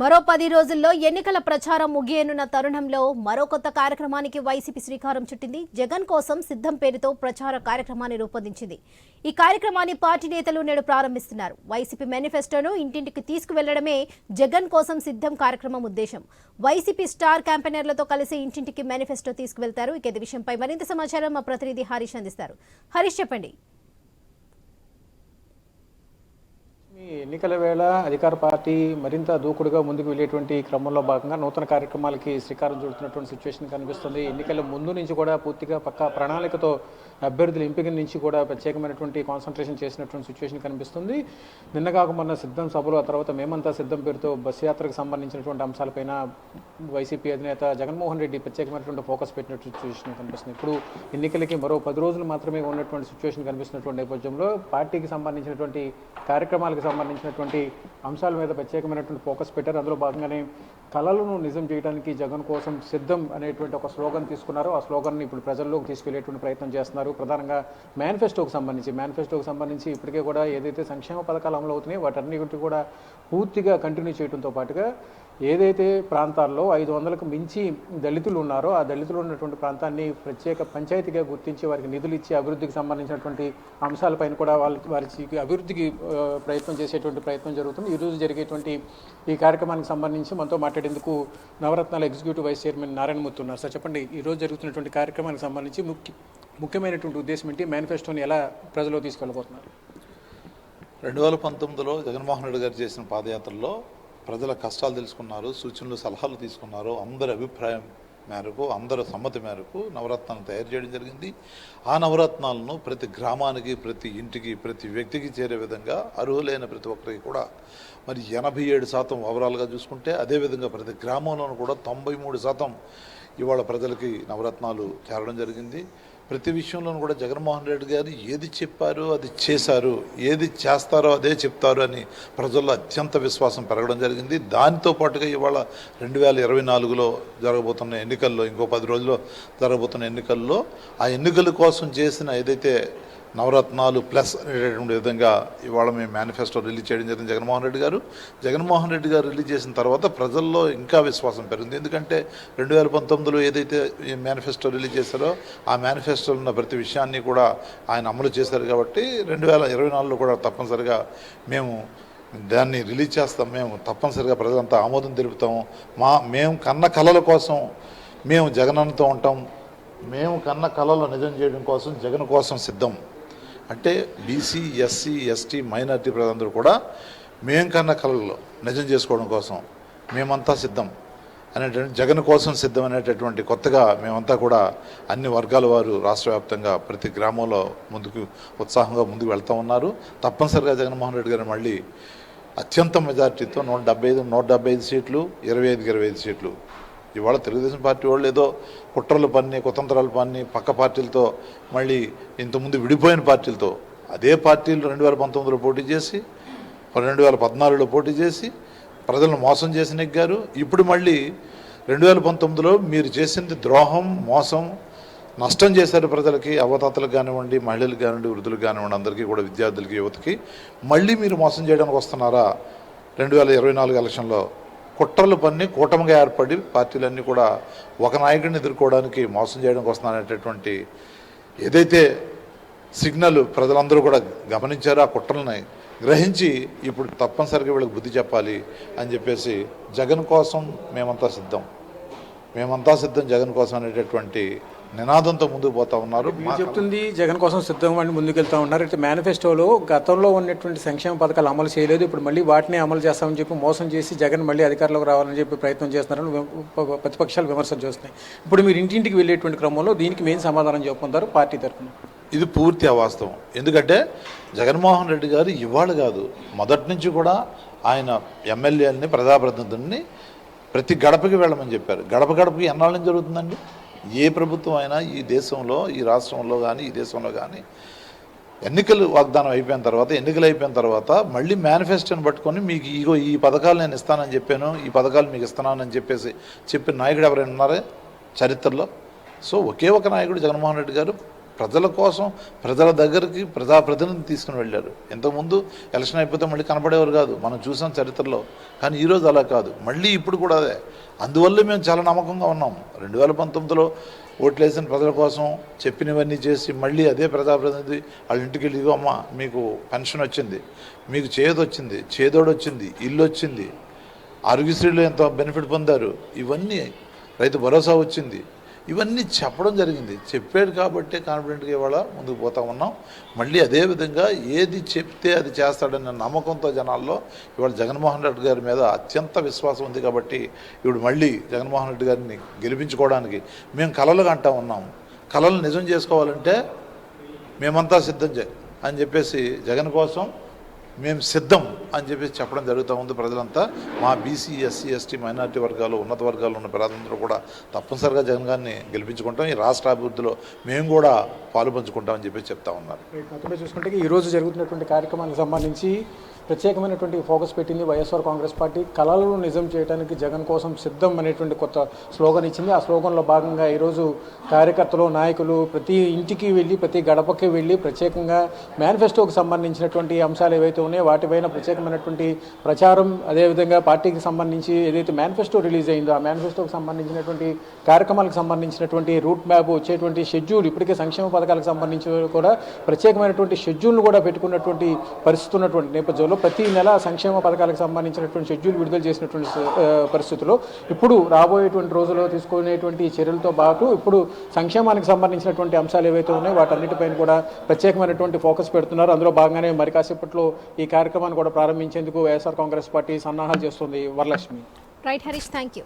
మరో పది రోజుల్లో ఎన్నికల ప్రచారం ముగియనున్న తరుణంలో మరో కొత్త కార్యక్రమానికి వైసీపీ శ్రీకారం చుట్టింది. జగన్ కోసం సిద్ధం పేరుతో ప్రచార కార్యక్రమాన్ని రూపొందించింది. ఈ కార్యక్రమాన్ని పార్టీ నేతలు నేడు ప్రారంభిస్తున్నారు. వైసీపీ మేనిఫెస్టోను ఇంటింటికి తీసుకువెళ్ళడమే జగన్ కోసం సిద్ధం కార్యక్రమం ఉద్దేశం. వైసీపీ స్టార్ క్యాంపెయినర్లతో కలిసి ఇంటింటికి మేనిఫెస్టో తీసుకువెళ్తారు. ఇక విషయంపై మరింత సమాచారం మా ప్రతినిధి హరీష్ అందిస్తారు. హరీష్ చెప్పండి. ఎన్నికల వేళ అధికార పార్టీ మరింత దూకుడుగా ముందుకు వెళ్ళేటువంటి క్రమంలో భాగంగా నూతన కార్యక్రమాలకి శ్రీకారం చుడుతున్నటువంటి సిచ్యువేషన్ కనిపిస్తుంది. ఎన్నికల ముందు నుంచి కూడా పూర్తిగా పక్క ప్రణాళికతో అభ్యర్థుల ఎంపిక నుంచి కూడా ప్రత్యేకమైనటువంటి కాన్సన్ట్రేషన్ చేసినటువంటి సిచ్యువేషన్ కనిపిస్తుంది. నిన్న కాక మొన్న సిద్ధం సభలో ఆ తర్వాత మేమంతా సిద్ధం పేరుతో బస్ యాత్రకు సంబంధించినటువంటి అంశాలపైన వైసీపీ అధినేత జగన్మోహన్ రెడ్డి ప్రత్యేకమైనటువంటి ఫోకస్ పెట్టినటువంటి సిచ్యువేషన్ కనిపిస్తుంది. ఇప్పుడు ఎన్నికలకి మరో పది రోజులు మాత్రమే ఉన్నటువంటి సిచ్యువేషన్ కనిపిస్తున్నటువంటి నేపథ్యంలో పార్టీకి సంబంధించినటువంటి కార్యక్రమాలకు సంబంధించినటువంటి అంశాల మీద ప్రత్యేకమైనటువంటి ఫోకస్ పెట్టారు. అందులో భాగంగానే కళలను నిజం చేయడానికి జగన్ కోసం సిద్ధం అనేటువంటి ఒక స్లోగన్ తీసుకున్నారు. ఆ స్లోగన్ని ఇప్పుడు ప్రజల్లోకి తీసుకెళ్ళేటువంటి ప్రయత్నం చేస్తున్నారు. ప్రధానంగా మేనిఫెస్టోకి సంబంధించి మేనిఫెస్టోకి సంబంధించి ఇప్పటికే కూడా ఏదైతే సంక్షేమ పథకాలు అమలు అవుతున్నాయో వాటన్నిటి కూడా పూర్తిగా కంటిన్యూ చేయడంతో పాటుగా ఏదైతే ప్రాంతాల్లో ఐదు వందలకు మించి దళితులు ఉన్నారో ఆ దళితులు ఉన్నటువంటి ప్రాంతాన్ని ప్రత్యేక పంచాయతీగా గుర్తించి వారికి నిధులు ఇచ్చి అభివృద్ధికి సంబంధించినటువంటి అంశాలపైన కూడా వాళ్ళ వారికి అభివృద్ధికి ప్రయత్నం చేసేటువంటి ప్రయత్నం జరుగుతుంది. ఈరోజు జరిగేటువంటి ఈ కార్యక్రమానికి సంబంధించి మనతో మాట్లాడేందుకు నవరత్నాల ఎగ్జిక్యూటివ్ వైస్ చైర్మన్ నారాయణమూర్తి ఉన్నారు. సార్ చెప్పండి ఈరోజు జరుగుతున్నటువంటి కార్యక్రమానికి సంబంధించి ముఖ్య ముఖ్యమైనటువంటి ఉద్దేశం ఏంటి? మేనిఫెస్టోని ఎలా ప్రజలు తీసుకెళ్ళబోతున్నారు? రెండు వేల పంతొమ్మిదిలో జగన్మోహన్ రెడ్డి గారు చేసిన పాదయాత్రలో ప్రజల కష్టాలు తెలుసుకున్నారు సూచనలు సలహాలు తీసుకున్నారు. అందరి అభిప్రాయం మేరకు అందరి సమ్మతి మేరకు నవరత్నాలను తయారు చేయడం జరిగింది. ఆ నవరత్నాలను ప్రతి గ్రామానికి ప్రతి ఇంటికి ప్రతి వ్యక్తికి చేరే విధంగా అర్హులైన ప్రతి ఒక్కరికి కూడా మరి ఎనభై ఏడు శాతం ఓవరాల్గా చూసుకుంటే అదేవిధంగా ప్రతి గ్రామంలోనూ కూడా తొంభై మూడు శాతం ఇవాళ ప్రజలకి నవరత్నాలు చేరడం జరిగింది. ప్రతి విషయంలోనూ కూడా జగన్మోహన్ రెడ్డి గారు ఏది చెప్పారో అది చేశారు ఏది చేస్తారో అదే చెప్తారు అని ప్రజల్లో అత్యంత విశ్వాసం పెరగడం జరిగింది. దానితో పాటుగా ఇవాళ రెండు వేల ఇరవై నాలుగులో జరగబోతున్న ఎన్నికల్లో ఇంకో పది రోజుల్లో జరగబోతున్న ఎన్నికల్లో ఆ ఎన్నికల కోసం చేసిన ఏదైతే నవరత్నాలు ప్లస్ అనేటటువంటి విధంగా ఇవాళ మేము మేనిఫెస్టో రిలీజ్ చేయడం జరిగింది జగన్మోహన్ రెడ్డి గారు. జగన్మోహన్ రెడ్డి గారు రిలీజ్ చేసిన తర్వాత ప్రజల్లో ఇంకా విశ్వాసం పెరిగింది. ఎందుకంటే రెండు వేల పంతొమ్మిదిలో ఏదైతే ఈ మేనిఫెస్టో రిలీజ్ చేశారో ఆ మేనిఫెస్టోలో ఉన్న ప్రతి విషయాన్ని కూడా ఆయన అమలు చేశారు కాబట్టి రెండు వేల ఇరవై నాలుగులో కూడా తప్పనిసరిగా మేము దాన్ని రిలీజ్ చేస్తాం. మేము తప్పనిసరిగా ప్రజలంతా ఆమోదం తెలుపుతాము మా మేము కన్న కళల కోసం మేము జగనన్నతో ఉంటాం. మేము కన్న కళలు నిజం చేయడం కోసం జగన్ కోసం సిద్ధం. అంటే బీసీ ఎస్సీ ఎస్టీ మైనార్టీ ప్రజలందరూ కూడా మేం కన్న కళలు నిజం చేసుకోవడం కోసం మేమంతా సిద్ధం అనేటువంటి జగన్ కోసం సిద్ధం అనేటటువంటి కొత్తగా మేమంతా కూడా అన్ని వర్గాల వారు రాష్ట్ర వ్యాప్తంగా ప్రతి గ్రామంలో ముందుకు ఉత్సాహంగా ముందుకు వెళ్తూ ఉన్నారు. తప్పనిసరిగా జగన్మోహన్ రెడ్డి గారు మళ్ళీ అత్యంత మెజార్టీతో నూట డెబ్బై ఐదు నూట డెబ్బై ఐదు సీట్లు ఇరవై ఐదుకి ఇరవై ఐదు సీట్లు ఇవాళ తెలుగుదేశం పార్టీ వాళ్ళు ఏదో కుట్రలు పన్ని కుతంత్రాలు పన్ని పక్క పార్టీలతో మళ్ళీ ఇంతకుముందు విడిపోయిన పార్టీలతో అదే పార్టీలు రెండు వేల పంతొమ్మిదిలో పోటీ చేసి రెండు వేల పద్నాలుగులో పోటీ చేసి ప్రజలను మోసం చేసి నెగ్గారు ఇప్పుడు మళ్ళీ రెండు వేల పంతొమ్మిదిలో మీరు చేసింది ద్రోహం మోసం నష్టం చేశారు ప్రజలకి అవతాతలకు కానివ్వండి మహిళలకు కానివ్వండి వృద్ధులకు కానివ్వండి అందరికీ కూడా విద్యార్థులకి యువతకి. మళ్ళీ మీరు మోసం చేయడానికి వస్తున్నారా? రెండు వేల ఇరవై నాలుగు ఎలక్షన్లో కుట్రలు పన్ని కూటమిగా ఏర్పడి పార్టీలన్నీ కూడా ఒక నాయకుడిని ఎదుర్కోవడానికి మోసం చేయడానికి వస్తున్నారనేటటువంటి ఏదైతే సిగ్నల్ ప్రజలందరూ కూడా గమనించారో ఆ కుట్రల్ని గ్రహించి ఇప్పుడు తప్పనిసరిగా వీళ్ళకి బుద్ధి చెప్పాలి అని చెప్పేసి జగన్ కోసం మేమంతా సిద్ధం. మేమంతా సిద్ధం జగన్ కోసం అనేటటువంటి నినాదంతో ముందుకు పోతా ఉన్నారు. మీరు చెప్తుంది జగన్ కోసం సిద్ధం అని ముందుకెళ్తా ఉన్నారు. అయితే మేనిఫెస్టోలో గతంలో ఉన్నటువంటి సంక్షేమ పథకాలు అమలు చేయలేదు. ఇప్పుడు మళ్ళీ వాటిని అమలు చేస్తామని చెప్పి మోసం చేసి జగన్ మళ్ళీ అధికారంలోకి రావాలని చెప్పి ప్రయత్నం చేస్తున్నారని ప్రతిపక్షాలు విమర్శలు చేస్తున్నాయి. ఇప్పుడు మీరు ఇంటింటికి వెళ్ళేటువంటి క్రమంలో దీనికి మెయిన్ సమాధానం చెప్పుకుంటారు పార్టీ తరఫున. ఇది పూర్తి అవాస్తవం. ఎందుకంటే జగన్మోహన్ రెడ్డి గారు ఇవాళ కాదు మొదటి నుంచి కూడా ఆయన ఎమ్మెల్యేలని ప్రజాప్రతినిధుల్ని ప్రతి గడపకి వెళ్ళమని చెప్పారు. గడప గడపకి ఎన్నాళ్ళ నుంచి జరుగుతుందండి? ఏ ప్రభుత్వం అయినా ఈ దేశంలో ఈ రాష్ట్రంలో కానీ ఈ దేశంలో కానీ ఎన్నికలు వాగ్దానం అయిపోయిన తర్వాత ఎన్నికలు అయిపోయిన తర్వాత మళ్ళీ మేనిఫెస్టోని పట్టుకొని మీకు ఇగో ఈ పథకాలు నేను ఇస్తానని చెప్పాను ఈ పథకాలు మీకు ఇస్తున్నానని చెప్పేసి చెప్పిన నాయకుడు ఎవరైనా ఉన్నారే చరిత్రలో? సో ఒకే ఒక నాయకుడు జగన్మోహన్ రెడ్డి గారు. ప్రజల కోసం ప్రజల దగ్గరికి ప్రజాప్రతినిధిని తీసుకుని వెళ్ళారు. ఇంతకుముందు ఎలక్షన్ అయిపోతే మళ్ళీ కనపడేవారు కాదు. మనం చూసాం చరిత్రలో. కానీ ఈరోజు అలా కాదు. మళ్ళీ ఇప్పుడు కూడా అదే. అందువల్ల మేము చాలా నమ్మకంగా ఉన్నాం. రెండు వేల పంతొమ్మిదిలో ఓట్లేసిన ప్రజల కోసం చెప్పినవన్నీ చేసి మళ్ళీ అదే ప్రజాప్రతినిధి వాళ్ళ ఇంటికి వెళ్ళి అమ్మ మీకు పెన్షన్ వచ్చింది. మీకు చేదు వచ్చింది. చేదోడు వచ్చింది. ఇల్లు వచ్చింది. ఆరోగ్యశ్రీలో ఎంత బెనిఫిట్ పొందారు? ఇవన్నీ రైతు భరోసా వచ్చింది. ఇవన్నీ చెప్పడం జరిగింది. చెప్పాడు కాబట్టే కాన్ఫిడెంట్గా ఇవాళ ముందుకు పోతా ఉన్నాం. మళ్ళీ అదేవిధంగా ఏది చెప్తే అది చేస్తాడన్న నమ్మకంతో జనాల్లో ఇవాళ జగన్మోహన్ రెడ్డి గారి మీద అత్యంత విశ్వాసం ఉంది కాబట్టి ఇప్పుడు మళ్ళీ జగన్మోహన్ రెడ్డి గారిని గెలిపించుకోవడానికి మేము కలలుగా అంటా ఉన్నాం. కళలు నిజం చేసుకోవాలంటే మేమంతా సిద్ధం చే అని చెప్పేసి జగన్ కోసం మేము సిద్ధం అని చెప్పేసి చెప్పడం జరుగుతూ ఉంది ప్రజలంతా. మా బీసీ ఎస్సీ ఎస్టీ మైనారిటీ వర్గాలు ఉన్నత వర్గాలు ఉన్న ప్రజలందరూ కూడా తప్పనిసరిగా జగన్ గారిని గెలిపించుకుంటాం. ఈ రాష్ట్ర అభివృద్ధిలో మేము కూడా పాలు పంచుకుంటామని చెప్పేసి చెప్తా ఉన్నారు. మొత్తంగా చూసుకుంటే ఈరోజు జరుగుతున్నటువంటి కార్యక్రమానికి సంబంధించి ప్రత్యేకమైనటువంటి ఫోకస్ పెట్టింది వైఎస్ఆర్ కాంగ్రెస్ పార్టీ. కళలను నిజం చేయడానికి జగన్ కోసం సిద్ధం అనేటువంటి కొత్త స్లోగన్ ఇచ్చింది. ఆ స్లోగన్లో భాగంగా ఈరోజు కార్యకర్తలు నాయకులు ప్రతి ఇంటికి వెళ్ళి ప్రతి గడపకి వెళ్ళి ప్రత్యేకంగా మేనిఫెస్టోకి సంబంధించినటువంటి అంశాలు ఏవైతే ఉన్నాయో వాటిపైన ప్రత్యేకమైనటువంటి ప్రచారం అదేవిధంగా పార్టీకి సంబంధించి ఏదైతే మేనిఫెస్టో రిలీజ్ అయిందో ఆ మేనిఫెస్టోకి సంబంధించినటువంటి కార్యక్రమాలకు సంబంధించినటువంటి రూట్ మ్యాప్ వచ్చేటువంటి షెడ్యూల్ ఇప్పటికే సంక్షేమ పథకాలకు సంబంధించి కూడా ప్రత్యేకమైనటువంటి షెడ్యూల్ను కూడా పెట్టుకున్నటువంటి పరిస్థితి ఉన్నటువంటి నేపథ్యంలో ప్రతి నెల సంక్షేమ పథకాలకు సంబంధించినటువంటి షెడ్యూల్ విడుదల చేసినటువంటి పరిస్థితుల్లో ఇప్పుడు రాబోయేటువంటి రోజుల్లో తీసుకునేటువంటి చర్యలతో పాటు ఇప్పుడు సంక్షేమానికి సంబంధించినటువంటి అంశాలు ఏవైతే ఉన్నాయో వాటన్నిటిపైన కూడా ప్రత్యేకమైనటువంటి ఫోకస్ పెడుతున్నారు. అందులో భాగంగానే మరి కాసేపట్లో ఈ కార్యక్రమాన్ని కూడా ప్రారంభించేందుకు వైఎస్ఆర్ కాంగ్రెస్ పార్టీ సన్నాహాలు చేస్తుంది Varalakshmi. Right Harish thank you